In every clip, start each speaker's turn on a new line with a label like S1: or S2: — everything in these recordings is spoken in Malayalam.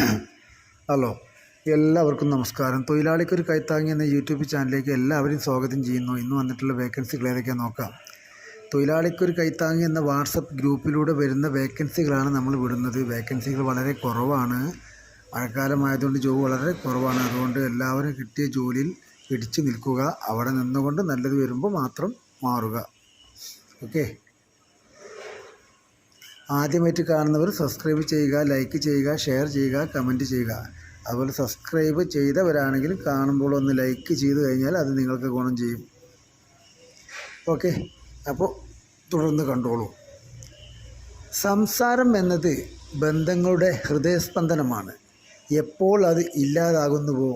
S1: ഹലോ എല്ലാവർക്കും നമസ്കാരം. തൊഴിലാളിക്കൊരു കൈത്താങ്ങി എന്ന യൂട്യൂബ് ചാനലിലേക്ക് എല്ലാവരും സ്വാഗതം ചെയ്യുന്നു. ഇന്ന് വന്നിട്ടുള്ള വേക്കൻസികൾ ഏതൊക്കെ നോക്കാം. തൊഴിലാളിക്കൊരു കൈത്താങ്ങി എന്ന വാട്സപ്പ് ഗ്രൂപ്പിലൂടെ വരുന്ന വേക്കൻസികളാണ് നമ്മൾ വിടുന്നത്. വേക്കൻസികൾ വളരെ കുറവാണ്. മഴക്കാലമായതുകൊണ്ട് ജോബ് വളരെ കുറവാണ്. അതുകൊണ്ട് എല്ലാവരും കിട്ടിയ ജോലിയിൽ പിടിച്ചു നിൽക്കുക. അവിടെ നിന്നുകൊണ്ട് നല്ലത് വരുമ്പോൾ മാത്രം മാറുക. ഓക്കെ? ആദ്യമായിട്ട് കാണുന്നവർ സബ്സ്ക്രൈബ് ചെയ്യുക ലൈക്ക് ചെയ്യുക ഷെയർ ചെയ്യുക കമന്റ് ചെയ്യുക. അതുപോലെ സബ്സ്ക്രൈബ് ചെയ്തവരാണെങ്കിലും കാണുമ്പോൾ ഒന്ന് ലൈക്ക് ചെയ്ത് കഴിഞ്ഞാൽ അത് നിങ്ങൾക്ക് ഗുണം ചെയ്യും. ഓക്കെ അപ്പോൾ തുടർന്ന് കണ്ടോളൂ. സംസാരം എന്നത് ബന്ധങ്ങളുടെ ഹൃദയസ്പന്ദനമാണ്. എപ്പോൾ അത് ഇല്ലാതാകുന്നുവോ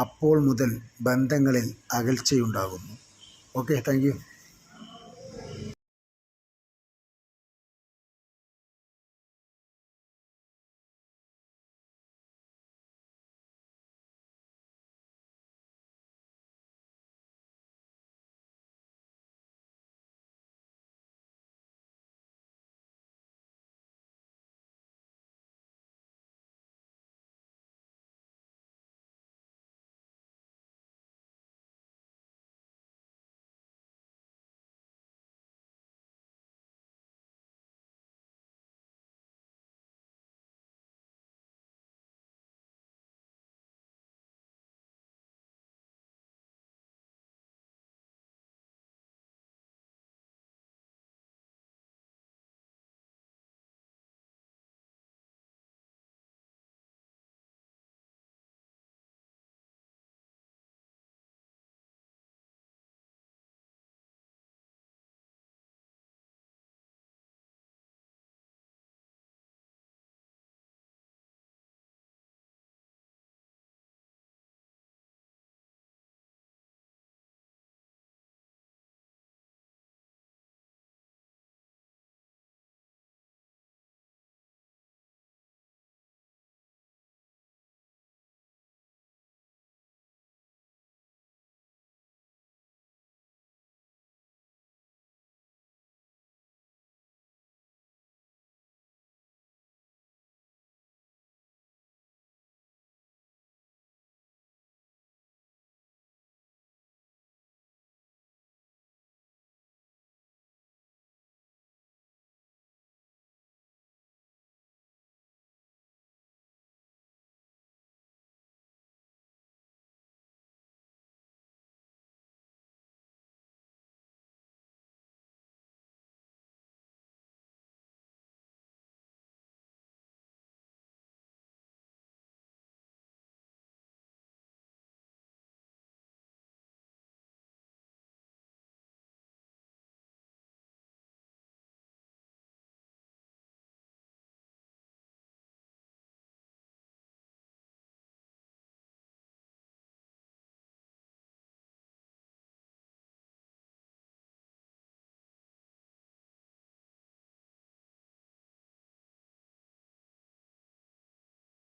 S1: അപ്പോൾ മുതൽ ബന്ധങ്ങളിൽ അകൽച്ചയുണ്ടാകുന്നു. Okay thank